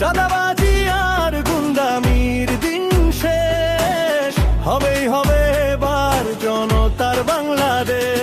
চাঁদাবাজি আর গুন্দামির দিন শেষ। হবেই হবে এবার জনতার বাংলাদেশ।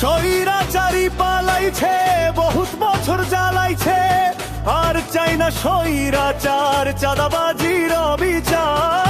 সৈরাচারি পালাইছে বহুত বছর জ্বালাইছে। আর চাই না সৈরাচার চাঁদাবাজির অবিচার।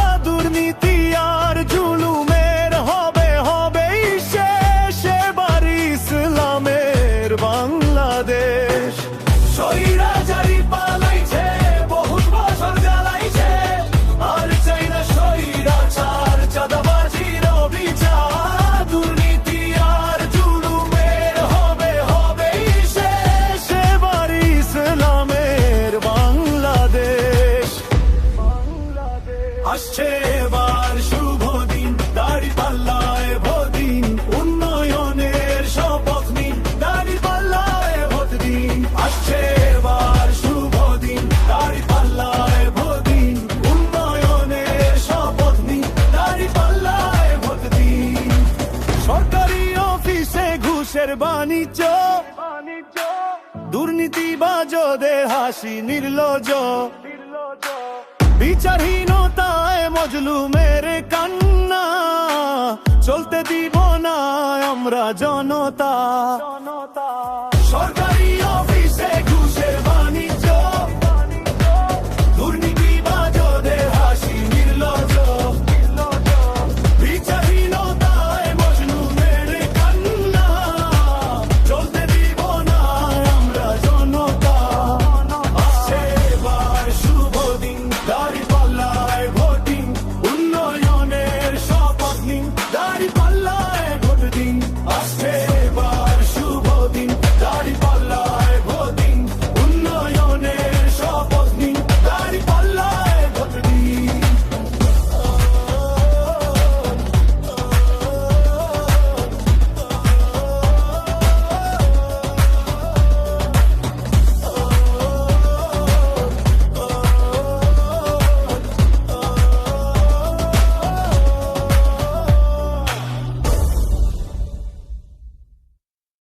দেশের বাণিজ্য দুর্নীতি বাজদে হাসি নির্লজ বিচারহীনতায় মজলুমের কান্না। চলতে দিব না আমরা জনতা। সরকারি